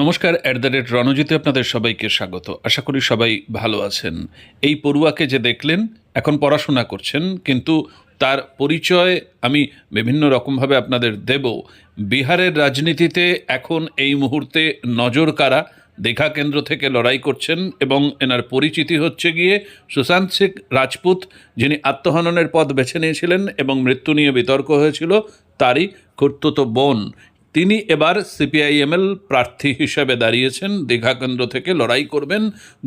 নমস্কার at the rate রণজিতে আপনাদের সবাইকে স্বাগত। আশা করি সবাই ভালো আছেন। এই পড়ুয়াকে যে দেখলেন, এখন পড়াশোনা করছেন, কিন্তু তার পরিচয় আমি বিভিন্ন রকমভাবে আপনাদের দেব। বিহারের রাজনীতিতে এখন এই মুহূর্তে নজর কারা, দীঘা কেন্দ্র থেকে লড়াই করছেন এবং এনার পরিচিতি হচ্ছে গিয়ে সুশান্ত সিং রাজপুত, যিনি আত্মহননের পথ বেছে নিয়েছিলেন এবং মৃত্যু নিয়ে বিতর্ক হয়েছিল, তারই কর্তুত বোন। তিনি এবার সিপিআইএমএল প্রার্থী হিসেবে দাঁড়িয়েছেন। দীঘা কেন্দ্র থেকে লড়াই করবেন।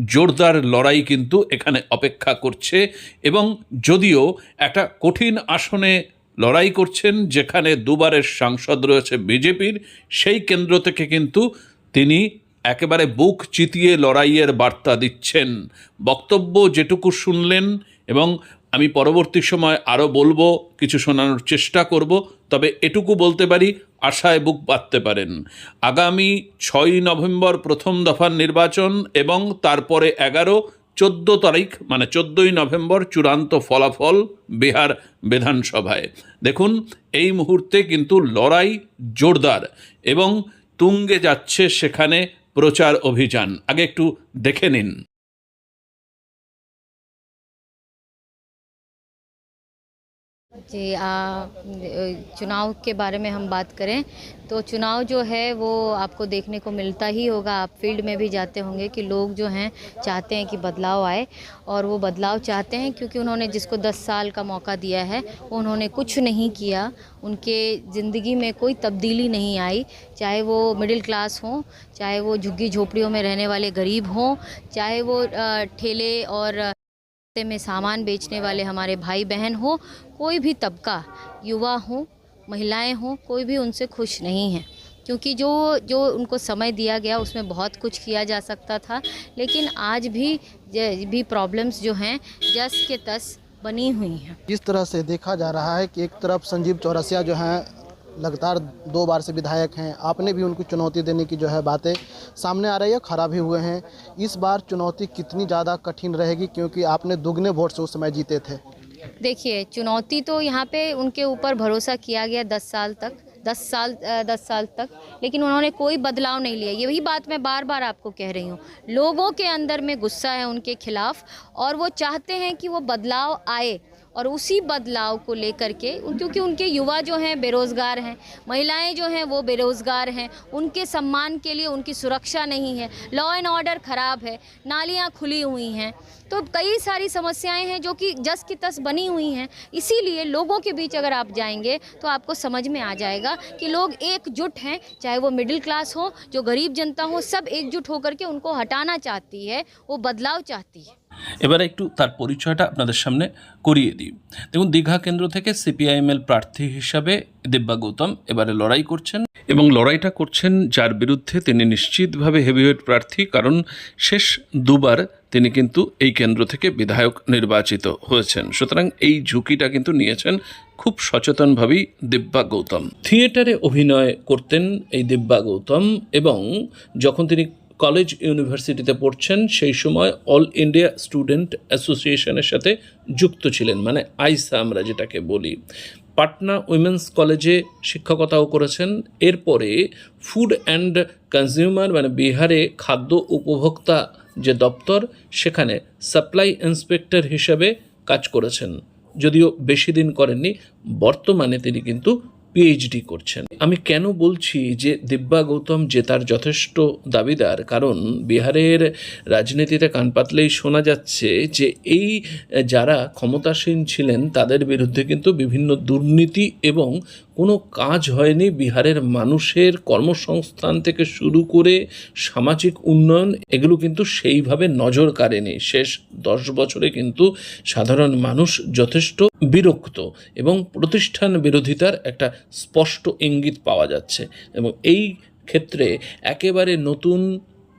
জোরদার লড়াই কিন্তু এখানে অপেক্ষা করছে এবং যদিও একটা কঠিন আসনে লড়াই করছেন, যেখানে দুবারের সাংসদ রয়েছে বিজেপির, সেই কেন্দ্র থেকে কিন্তু তিনি একেবারে বুক চিতিয়ে লড়াইয়ের বার্তা দিচ্ছেন। বক্তব্য যেটুকু শুনলেন এবং আমি পরবর্তী সময় আরও বলব, কিছু শোনানোর চেষ্টা করব, তবে এটুকু বলতে পারি আশায় বুক বাঁধতে পারেন। আগামী ছয়ই নভেম্বর প্রথম দফার নির্বাচন এবং তারপরে এগারো, চোদ্দ তারিখ মানে চোদ্দই নভেম্বর চূড়ান্ত ফলাফল বিহার বিধানসভায়। দেখুন, এই মুহূর্তে কিন্তু লড়াই জোরদার এবং তুঙ্গে যাচ্ছে সেখানে প্রচার অভিযান। আগে একটু দেখে নিন। जी आ, चुनाव के बारे में हम बात करें तो चुनाव जो है वो आपको देखने को मिलता ही होगा। आप फ़ील्ड में भी जाते होंगे कि लोग जो हैं चाहते हैं कि बदलाव आए और वो बदलाव चाहते हैं क्योंकि उन्होंने जिसको 10 साल का मौका दिया है उन्होंने कुछ नहीं किया। उनके ज़िंदगी में कोई तब्दीली नहीं आई चाहे वो मिडिल क्लास हों चाहे वो झुग्गी झोपड़ियों में रहने वाले गरीब हों चाहे वो ठेले और रास्ते में सामान बेचने वाले हमारे भाई बहन हो, कोई भी तबका, युवा हो, महिलाएँ हो, कोई भी उनसे खुश नहीं है। क्योंकि जो जो उनको समय दिया गया, उसमें बहुत कुछ किया जा सकता था, लेकिन आज भी भी प्रॉब्लम्स जो हैं, जस के तस बनी हुई हैं। जिस तरह से देखा जा रहा है कि एक तरफ़ संजीव चौरसिया जो हैं लगातार दो बार से विधायक हैं। आपने भी उनको चुनौती देने की जो है बातें सामने आ रही है खड़ा भी हुए हैं। इस बार चुनौती कितनी ज़्यादा कठिन रहेगी क्योंकि आपने दुगने वोट से उस समय जीते थे। देखिए, चुनौती तो यहाँ पे उनके ऊपर भरोसा किया गया दस साल तक, दस साल दस साल तक, लेकिन उन्होंने कोई बदलाव नहीं लिया। यही बात मैं बार बार आपको कह रही हूँ। लोगों के अंदर में गुस्सा है उनके खिलाफ, और वो चाहते हैं कि वो बदलाव आए। और उसी बदलाव को लेकर के, क्योंकि उनके युवा जो हैं, बेरोज़गार हैं, महिलाएँ जो हैं, वो बेरोज़गार हैं, उनके सम्मान के लिए उनकी सुरक्षा नहीं है लॉ एंड ऑर्डर ख़राब है, नालियाँ खुली हुई हैं। तो कई सारी समस्याएँ हैं जो कि जस की तस बनी हुई हैं, इसीलिए लोगों के बीच अगर आप जाएँगे तो आपको समझ में आ जाएगा कि लोग एकजुट हैं, चाहे वो मिडिल क्लास हो, जो गरीब जनता हो, सब एकजुट होकर के उनको हटाना चाहती है, वो बदलाव चाहती है। এবারে একটু তার পরিচয়টা আপনাদের সামনে করিয়ে দিই। দেখুন, দীঘা কেন্দ্র থেকে সিপিআইএমএল প্রার্থী হিসাবে দিব্যা গৌতম এবারে লড়াই করছেন এবং লড়াইটা করছেন যার বিরুদ্ধে তিনি নিশ্চিতভাবে হেভিওয়েট প্রার্থী, কারণ শেষ দুবার তিনি কিন্তু এই কেন্দ্র থেকে বিধায়ক নির্বাচিত হয়েছেন। সুতরাং এই ঝুঁকিটা কিন্তু নিয়েছেন খুব সচেতনভাবেই দিব্যা গৌতম। থিয়েটারে অভিনয় করতেন এই দিব্যা গৌতম এবং যখন তিনি কলেজ ইউনিভার্সিটিতে পড়ছেন, সেই সময় অল ইন্ডিয়া স্টুডেন্ট অ্যাসোসিয়েশনের সাথে যুক্ত ছিলেন মানে আইসা আমরা যেটাকে বলি। পাটনা উইমেন্স কলেজে শিক্ষকতাও করেছেন। এরপরে ফুড অ্যান্ড কনজিউমার মানে বিহারে খাদ্য উপভোক্তা যে দপ্তর, সেখানে সাপ্লাই ইন্সপেক্টর হিসেবে কাজ করেছেন। যদিও বেশি দিন করেননি, বর্তমানে তিনি কিন্তু পিএইচডি করছেন। আমি কেন বলছি যে দিব্যা গৌতম যে তার যথেষ্ট দাবিদার? কারণ বিহারের রাজনীতিতে কান পাতলেই শোনা যাচ্ছে যে এই যারা ক্ষমতাসীন ছিলেন তাদের বিরুদ্ধে কিন্তু বিভিন্ন দুর্নীতি এবং কোনো কাজ হয়নি বিহারের মানুষের কর্মসংস্থান থেকে শুরু করে সামাজিক উন্নয়ন, এগুলো কিন্তু সেইভাবে নজর কাড়েনি। শেষ দশ বছরে কিন্তু সাধারণ মানুষ যথেষ্ট বিরক্ত এবং প্রতিষ্ঠান বিরোধিতার একটা স্পষ্ট ইঙ্গিত পাওয়া যাচ্ছে এবং এই ক্ষেত্রে একেবারে নতুন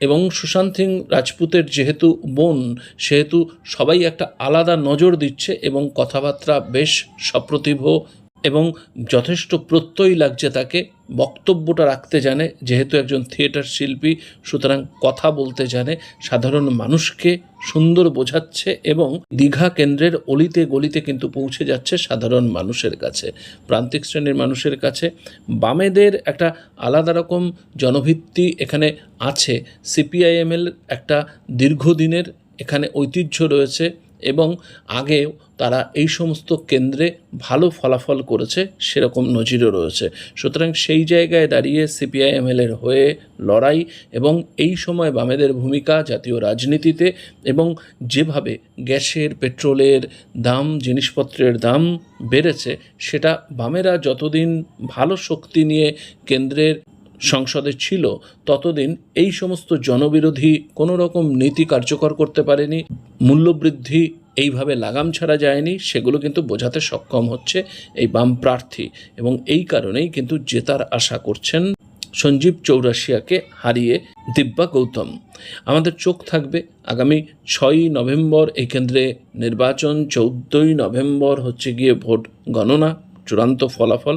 এবং সুশান্ত সিং রাজপুতের যেহেতু বোন, সেহেতু সবাই একটা আলাদা নজর দিচ্ছে এবং কথাবার্তা বেশ সপ্রতিভ এবং যথেষ্ট প্রত্যয়ী লাগছে তাকে, বক্তব্যটা রাখতে জানে, যেহেতু একজন থিয়েটার শিল্পী, সুতরাং কথা বলতে জানে, সাধারণ মানুষকে সুন্দর বোঝাচ্ছে এবং দীঘা কেন্দ্রের অলিতে গলিতে কিন্তু পৌঁছে যাচ্ছে সাধারণ মানুষের কাছে, প্রান্তিক শ্রেণির মানুষের কাছে। বামেদের একটা আলাদা রকম জনভিত্তি এখানে আছে, সিপিআইএমএল একটা দীর্ঘদিনের এখানে ঐতিহ্য রয়েছে। এবং আগেও তারা এই সমস্ত কেন্দ্রে ভালো ফলাফল করেছে, সেরকম নজিরও রয়েছে। সুতরাং সেই জায়গায় দাঁড়িয়ে সিপিআই সিপিআইএমএলের হয়ে লড়াই এবং এই সময় বামেদের ভূমিকা জাতীয় রাজনীতিতে এবং যেভাবে গ্যাসের, পেট্রোলের দাম, জিনিসপত্রের দাম বেড়েছে, সেটা বামেরা যতদিন ভালো শক্তি নিয়ে কেন্দ্রের সংসদে ছিল, ততদিন এই সমস্ত জনবিরোধী কোনো রকম নীতি কার্যকর করতে পারেনি, মূল্যবৃদ্ধি এইভাবে লাগাম ছাড়া যায়নি, সেগুলো কিন্তু বোঝাতে সক্ষম হচ্ছে এই বাম প্রার্থী এবং এই কারণেই কিন্তু জেতার আশা করছেন সঞ্জীব চৌরাশিয়াকে হারিয়ে দিব্যা গৌতম। আমাদের চোখ থাকবে আগামী ছয়ই নভেম্বর এই কেন্দ্রে নির্বাচন, চৌদ্দই নভেম্বর হচ্ছে গিয়ে ভোট গণনা, চূড়ান্ত ফলাফল।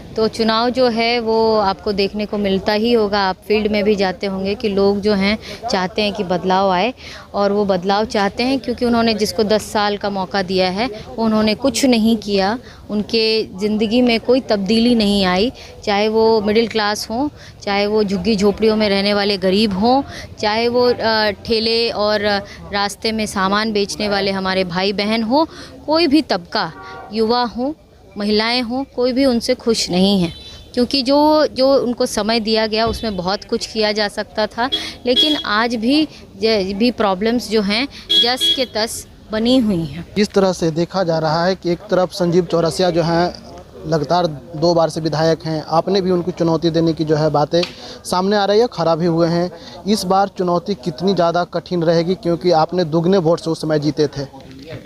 तो चुनाव जो है वो आपको देखने को मिलता ही होगा। आप फ़ील्ड में भी जाते होंगे कि लोग जो हैं चाहते हैं कि बदलाव आए और वो बदलाव चाहते हैं क्योंकि उन्होंने जिसको 10 साल का मौका दिया है उन्होंने कुछ नहीं किया। उनके ज़िंदगी में कोई तब्दीली नहीं आई। चाहे वो मिडिल क्लास हों, चाहे वो झुग्गी झोपड़ियों में रहने वाले गरीब हों, चाहे वो ठेले और रास्ते में सामान बेचने वाले हमारे भाई बहन हों, कोई भी तबका, युवा हो महिलाएँ हों, कोई भी उनसे खुश नहीं है। क्योंकि जो जो उनको समय दिया गया, उसमें बहुत कुछ किया जा सकता था। लेकिन आज भी भी प्रॉब्लम्स जो हैं, जस के तस बनी हुई हैं। जिस तरह से देखा जा रहा है कि एक तरफ़ संजीव चौरसिया जो हैं, लगातार दो बार से विधायक हैं, आपने भी उनको चुनौती देने की जो है बातें सामने आ रही है खड़ा भी हुए हैं। इस बार चुनौती कितनी ज़्यादा कठिन रहेगी, क्योंकि आपने दुगने वोट से उस समय जीते थे।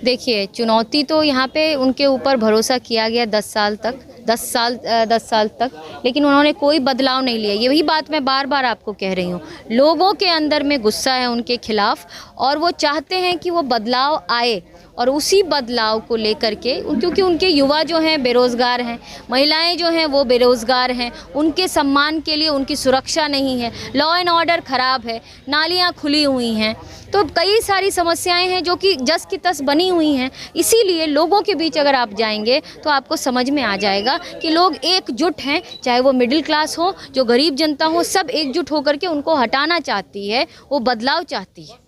देखिए, चुनौती तो यहाँ पे उनके ऊपर भरोसा किया गया दस साल तक, दस साल दस साल तक, लेकिन उन्होंने कोई बदलाव नहीं लिया। यही बात मैं बार बार आपको कह रही हूँ। लोगों के अंदर में गुस्सा है उनके खिलाफ, और वो चाहते हैं कि वो बदलाव आए। और उसी बदलाव को लेकर के, क्योंकि उनके युवा जो हैं बेरोज़गार हैं, महिलाएँ जो हैं वो बेरोज़गार हैं, उनके सम्मान के लिए उनकी सुरक्षा नहीं है लॉ एंड ऑर्डर ख़राब है, नालियाँ खुली हुई हैं। तो कई सारी समस्याएँ हैं जो कि जस की तस बनी हुई हैं, इसीलिए लोगों के बीच अगर आप जाएँगे तो आपको समझ में आ जाएगा कि लोग एकजुट हैं, चाहे वो मिडिल क्लास हो, जो गरीब जनता हो, सब एकजुट होकर के उनको हटाना चाहती है, वो बदलाव चाहती है।